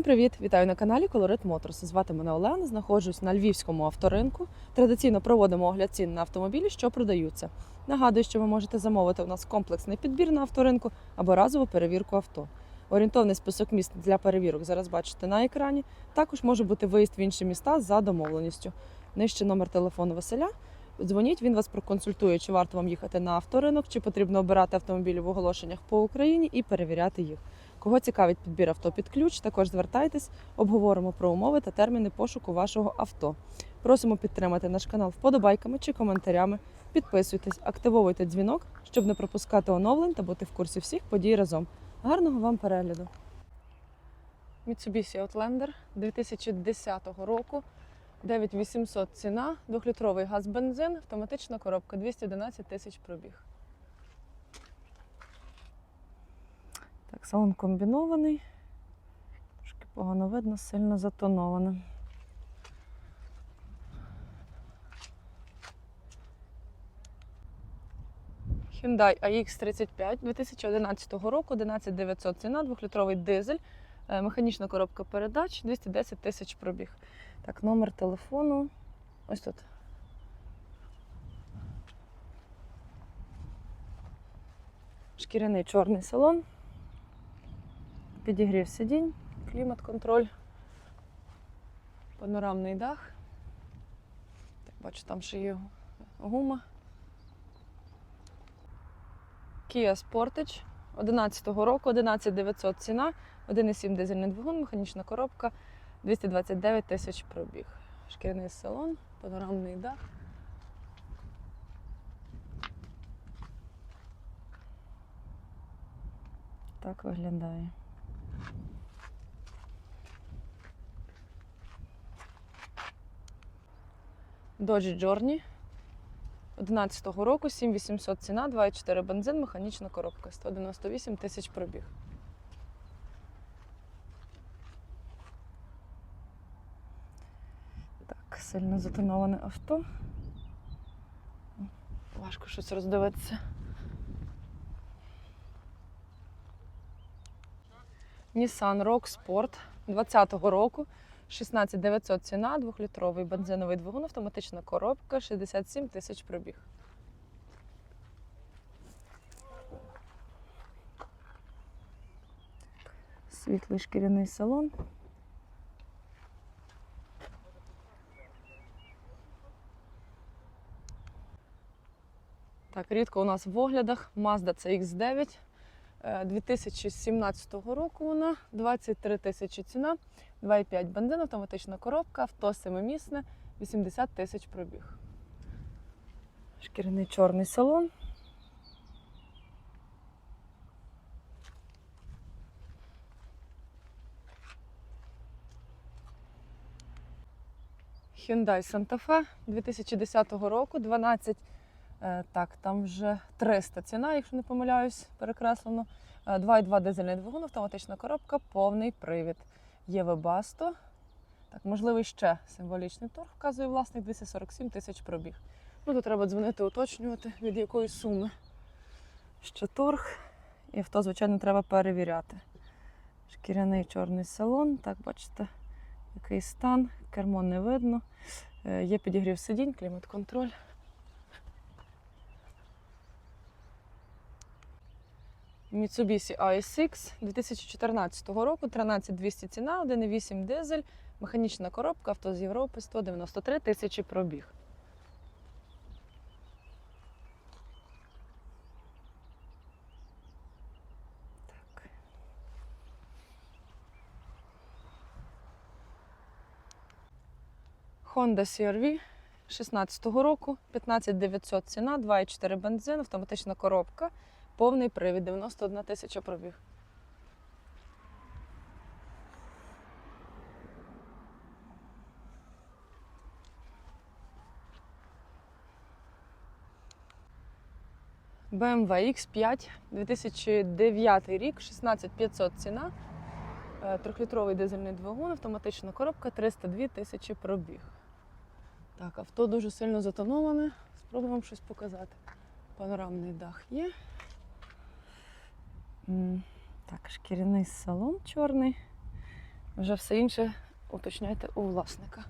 Всім привіт! Вітаю на каналі Colorit Motors. Звати мене Олена. Знаходжусь на львівському авторинку. Традиційно проводимо огляд цін на автомобілі, що продаються. Нагадую, що ви можете замовити у нас комплексний підбір на авторинку або разову перевірку авто. Орієнтовний список міст для перевірок зараз бачите на екрані. Також може бути виїзд в інші міста за домовленістю. Нижче номер телефону Василя. Дзвоніть, він вас проконсультує, чи варто вам їхати на авторинок, чи потрібно обирати автомобілі в оголошеннях по Україні і перевіряти їх. Кого цікавить підбір авто під ключ, також звертайтесь, обговоримо про умови та терміни пошуку вашого авто. Просимо підтримати наш канал вподобайками чи коментарями. Підписуйтесь, активовуйте дзвінок, щоб не пропускати оновлень та бути в курсі всіх подій разом. Гарного вам перегляду! Mitsubishi Outlander 2010 року. 9800 ціна, 2-літровий газ бензин, автоматична коробка 211 тисяч пробіг. Так, салон комбінований. Трошки погано видно, сильно затоноване. Hyundai AX35 2011 року, 11900 ціна, 2-літровий дизель, е, механічна коробка передач, 210 тисяч пробіг. Так, номер телефону. Ось тут. Шкіряний чорний салон. Підігрів сидінь, клімат-контроль, панорамний дах. Так, бачу, там ще є гума. Kia Sportage 11-го року, 11900 ціна, 1,7 дизельний двигун, механічна коробка, 229 тисяч пробіг. Шкіряний салон, панорамний дах. Так виглядає. Dodge Journey 11-го року, 7800 ціна, 2,4 бензин, механічна коробка, 198 тисяч пробіг. Так, сильно затоноване авто. Важко щось роздивитися. Nissan Rogue Sport 20-го року. 16900 ціна, 2-літровий бензиновий двигун, автоматична коробка, 67 тисяч пробіг. Світлий шкіряний салон. Так, рідко у нас в оглядах Mazda CX-9 е, 2017 року вона 23 тисячі ціна, 2,5 бензин, автоматична коробка, авто семимісне, 80 тисяч пробіг. Шкіряний чорний салон. Hyundai Santa Fe 2010 року, 12 Е, Так, там вже 300 ціна, якщо не помиляюсь, перекреслено. Е, 2,2 дизельний двигун, автоматична коробка, повний привід. Є Webasto. Так, можливий ще символічний торг, вказує власник 247 тисяч пробіг. Ну, тут треба дзвонити, уточнювати, від якої суми. Ще торг. І авто, звичайно, треба перевіряти. Шкіряний чорний салон. Так, бачите, який стан, кермо не видно. Е, Є підігрів сидінь, клімат-контроль. Mitsubishi ASX 2014 року, 13200 ціна, 1,8 дизель, механічна коробка, авто з Європи, 193 тисячі пробіг. Honda CR-V 16 року, 15900 ціна, 2,4 бензин, автоматична коробка. Повний привід, 91 тисяча пробіг. BMW X5 2009 рік, 16500 ціна, Е, трьохлітровий дизельний двигун, автоматична коробка, 302 тисячі пробіг. Так, авто дуже сильно затоноване. Спробуємо щось показати. Панорамний дах є. Так, шкіряний салон чорний. Вже все інше уточняйте у власника.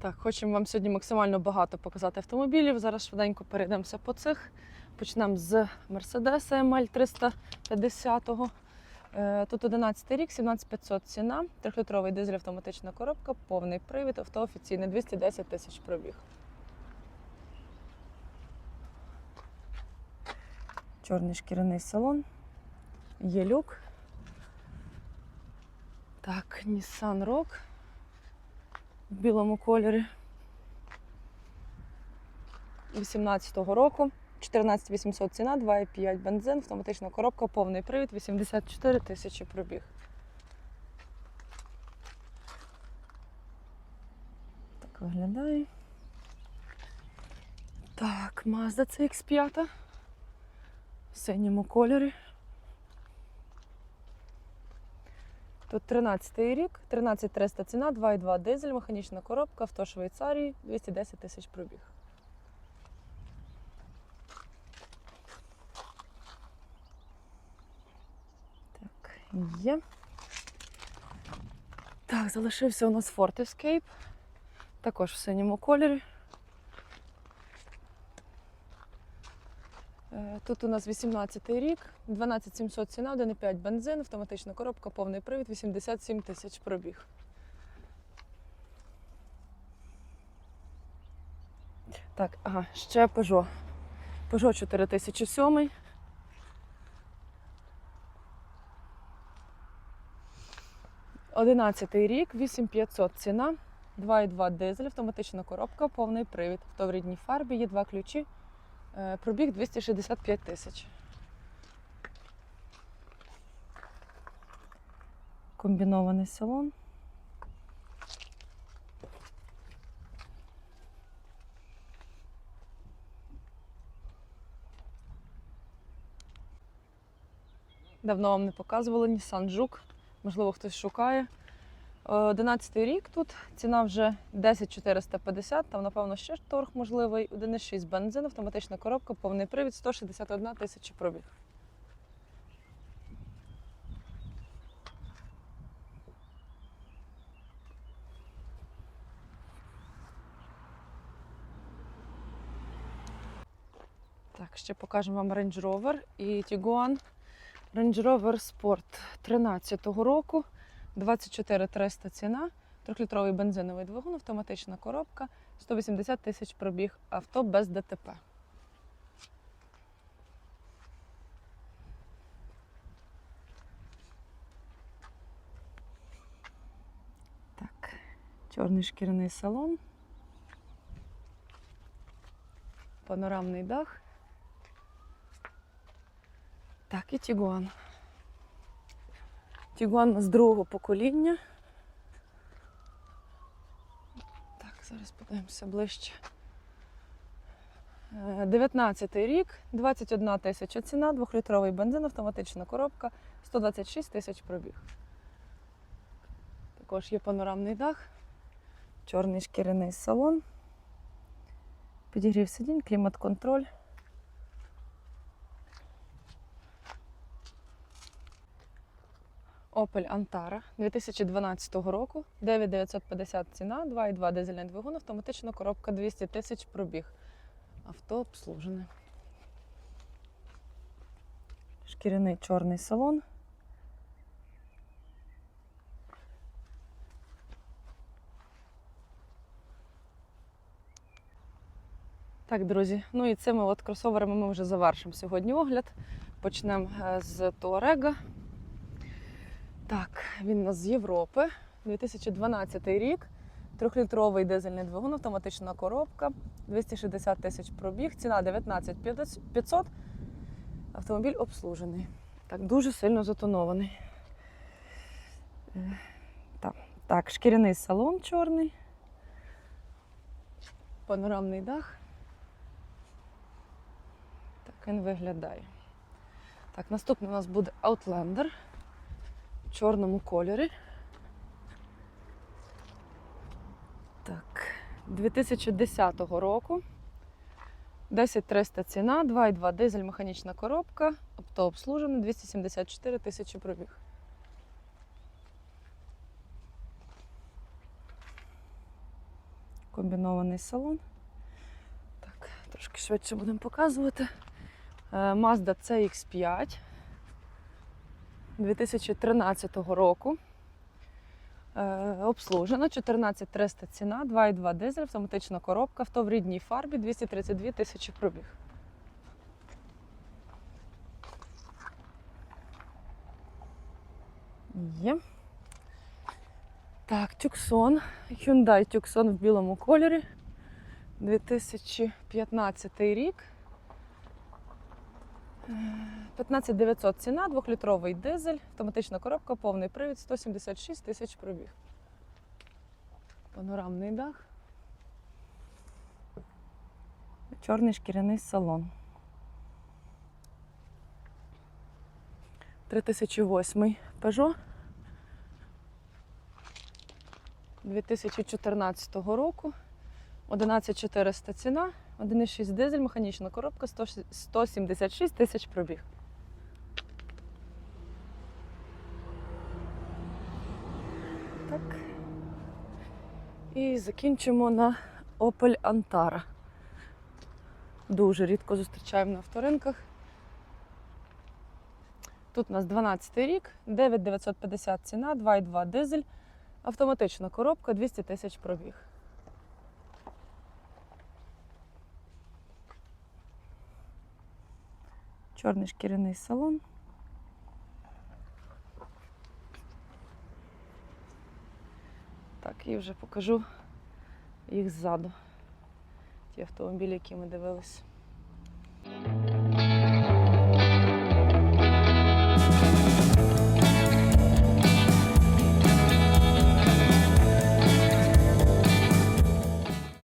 Так, хочемо вам сьогодні максимально багато показати автомобілів. Зараз швиденько перейдемося по цих. Почнемо з Mercedes ML 350. Е, Тут 11 рік, 17500 ціна, 3-літровий дизель, автоматична коробка, повний привід, авто офіційне 210 тисяч пробіг. Чорний шкіряний салон. Є люк. Так, Nissan Rogue в білому кольорі. 18-го року. 14800 ціна, 2,5 бензин, автоматична коробка, повний привід, 84 тисячі пробіг. Так виглядає. Так, Mazda CX5 в синьому кольорі. Тут 13 рік, 13300 ціна, 2,2 дизель, механічна коробка, авто Швейцарії, 210 тисяч пробіг. Так, є. Так, залишився у нас Ford Escape. Також в синьому кольорі. Тут у нас 18 рік, 12700 ціна, 1,5 бензин, автоматична коробка, повний привід, 87 тисяч пробіг. Так, ага, ще Peugeot. Peugeot 4007. Одинадцятий рік, 8500 ціна, 2,2 дизель, автоматична коробка, повний привід. Авто в рідній фарбі, є два ключі. Е, Пробіг 265 тисяч. Комбінований салон. Давно вам не показували Nissan Juke. Можливо, хтось шукає. Е, 11 рік тут ціна вже 10 450, там, напевно, ще торг можливий. 1,6 бензин, автоматична коробка, повний привід, 161 тисяча пробіг. Так, ще покажемо вам Range Rover і Tiguan. Range Rover Sport 13-го року. 24 300 ціна, 3-літровий бензиновий двигун, автоматична коробка, 180 тисяч пробіг, авто без ДТП. Так, чорний шкіряний салон, панорамний дах. Так, і Тігуан. Тігуан з другого покоління. Так, зараз подивимося ближче. 19 рік, 21 тисяча ціна, 2-літровий бензин, автоматична коробка, 126 тисяч пробіг. Також є панорамний дах, чорний шкіряний салон, підігрів сидінь, клімат-контроль. Opel Antara 2012 року, 9950 ціна, 2,2 дизельний двигун, автоматична коробка 200 тисяч пробіг. Авто обслужене. Шкіряний чорний салон. Так, друзі, ну і цими от кросоверами ми вже завершимо сьогодні огляд. Почнемо е, з Туарега. Так, він у нас з Європи. 2012 рік. Трьохлітровий дизельний двигун, автоматична коробка, 260 тисяч пробіг, ціна 19 500. Автомобіль обслужений. Так, дуже сильно затонований. Е, Так, так, шкіряний салон чорний. Панорамний дах. Так він виглядає. Так, наступний у нас буде Outlander чорному кольорі. Так, 2010 року. 10300 ціна, 2,2 дизель, механічна коробка, автообслужений, 274 тисячі пробіг. Комбінований салон. Так, трошки швидше будемо показувати. Е, Mazda CX5 2013 року. Е, Обслужена 14300 ціна, 2,2 дизель, автоматична коробка, авто в рідній фарбі, 232 тисячі пробіг. Є. Так, Tucson. Hyundai Tucson в білому кольорі. 2015 рік. Е, 15900 ціна, 2-літровий дизель, автоматична коробка, повний привід, 176 тисяч пробіг. Панорамний дах. Чорний шкіряний салон. 3008 Peugeot 2014 року. 11400 ціна, 1,6 дизель, механічна коробка, 176 тисяч пробіг. Так. І закінчимо на Opel Antara. Дуже рідко зустрічаємо на авторинках. Тут у нас 12 рік, 9950 ціна, 2,2 дизель, автоматична коробка, 200 тисяч пробіг. Чорний шкіряний салон. Так, і вже покажу їх ззаду. Ті автомобілі, які ми дивились.